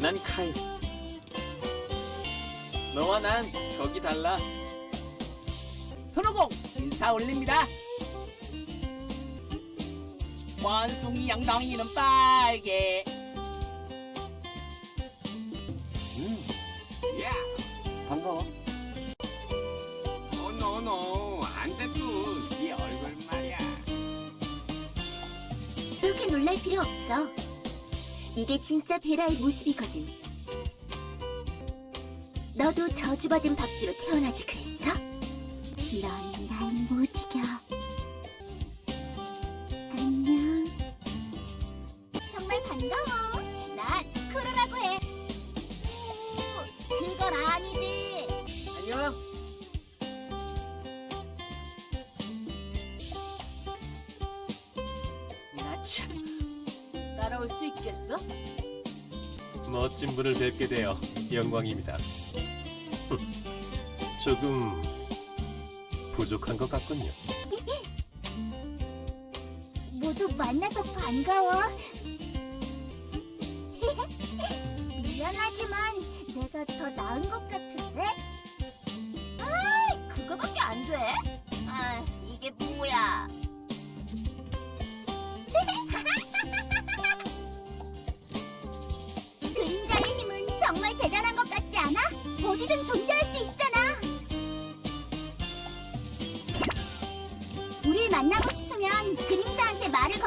난 카이. 너와 난 격이 달라. 손오공 인사 올립니다. 원숭이 양덩이는 빨개. 음, 야, 반가워. 어, 너, 너, 안 됐군. 네 얼굴 말이야. 그렇게 놀랄 필요 없어. 이게 진짜 베라의 모습이거든. 너도 저주받은 박쥐로 태어나지 그랬어? 넌날못 이겨. 안녕. 정말 반가워. 난 크루라고 해. 오, 그건 아니지. 안녕. 나 참. 따라올 수 있겠어? 멋진 분을 뵙게 되어 영광입니다. 조금 부족한 것 같군요. 모두 만나서 반가워. 미안하지만 내가 더 나은 것 같은 정말 대단한 것 같지 않아? 어디든 존재할 수 있잖아. 우릴 만나고 싶으면 그림자한테 말을